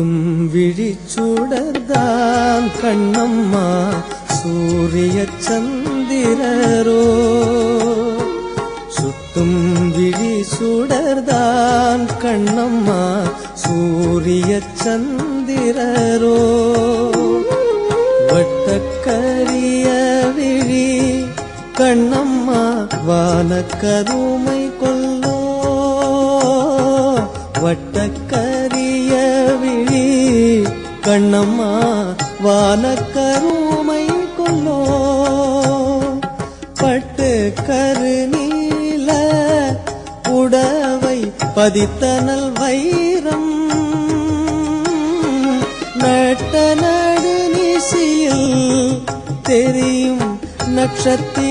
சுட்டும் விழிச்சுடர்தான் கண்ணம்மா சூரிய சந்திரரோ சுட்டும் விழி சுடர்தான் கண்ணம்மா சூரிய சந்திரரோ வட்டக்கரிய விழி கண்ணம்மா வானக்கருமை கொல்லோ. வட்டக்கரிய கண்ணம்மா வானக்கருமை கொல்லோ. பட்டு கரு நீல உடவை பதித்தனல் வைரம். நட்ட நடு நிசியில் தெரியும் நட்சத்திரங்களடி.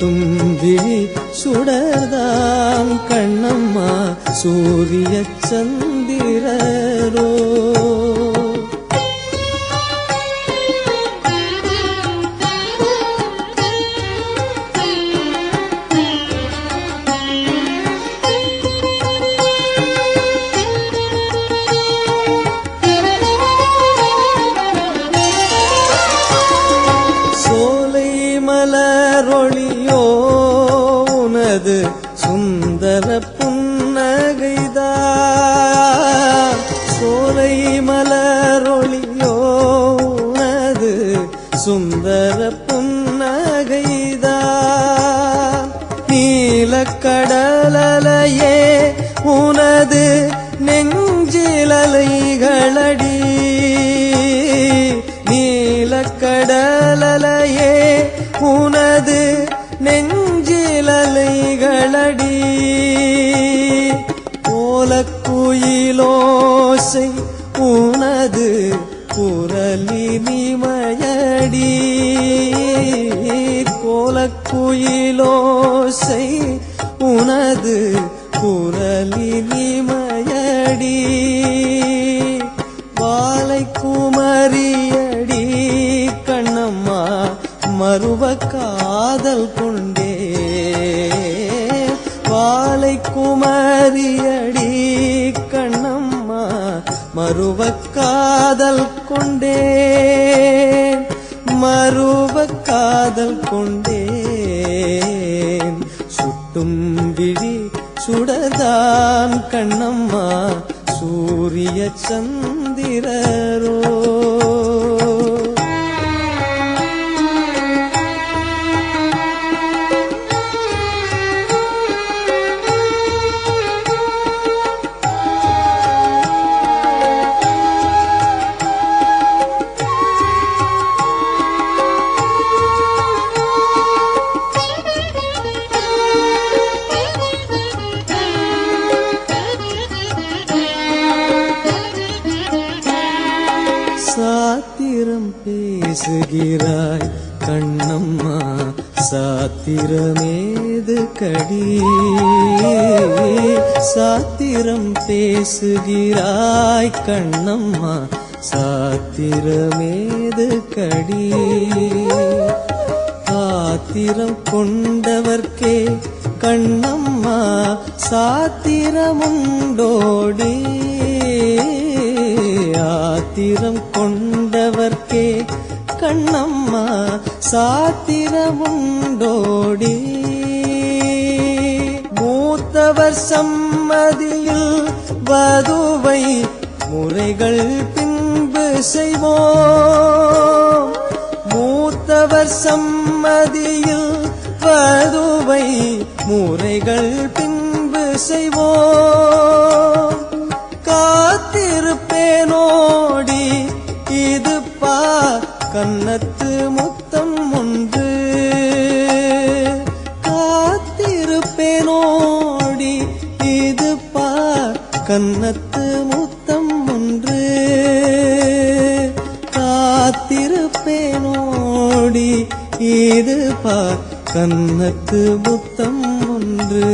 தும்பி விழி கண்ணம்மா சூரிய சந்திரரோ உனது நெஞ்சிலலைகளடி. நீலக்கடலையே உனது நெஞ்சிலலைகளடி. ஓலக்குயிலோசை உனது குரலினிமயடி. கோலக்குயிலோசை உனது குரலினிமயடி வாழை குமரியடி கண்ணம்மா மறுவ காதல் கொண்டே. வாழை குமரியடி கண்ணம்மா மறுவ காதல் கொண்டே. மறுவ காதல் கொண்டே சுட்டும் விழி சுடர்தான் கண்ணம்மா சூரிய சந்திரரோ. சாத்திரம் பேசுகிறாய் கண்ணம்மா சாத்திரமேது கடி? சாத்திரம் பேசுகிறாய் கண்ணம்மா சாத்திரமேது கடி? ஆத்திரம் கொண்டவர்க்கே கண்ணம்மா சாத்திரமுண்டோடி. ஆத்திரம் கொண்டவர்க்கே கண்ணம்மா சாத்திரமுண்டோடி. மூத்தவர் சம்மதியில் வதுவை முறைகள் பின்பு செய்வோம். மூத்தவர் சம்மதியில் வதுவை முறைகள் பின்பு செய்வோம். பேனோடி இது பா கண்ணத்து முத்தம் உண்டு. காத்திருப்பேனோடி இது பா கண்ணத்து முத்தம் ஒன்று காத்திருப்பேனோடி இது பா கண்ணத்து முத்தம் ஒன்று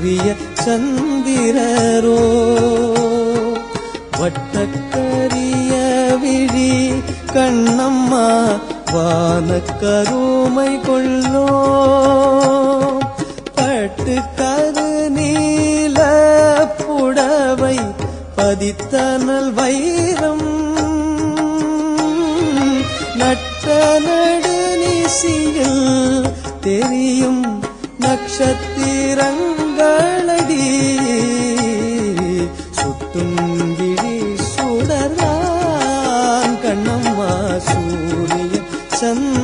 சூரிய சந்திரரோ வட்டக்கரிய விழி கண்ணம்மா வானக்கருமை கொள்ளோ. பட்டு கரு நீல புடவை பதித்தனல் வைரம் நட்ட நடுநிசியில் தெரியும் நட்சத்திரங்களடி சுட்டும் கிழி சுடரான் கண்ணம்மா சூரிய சந்த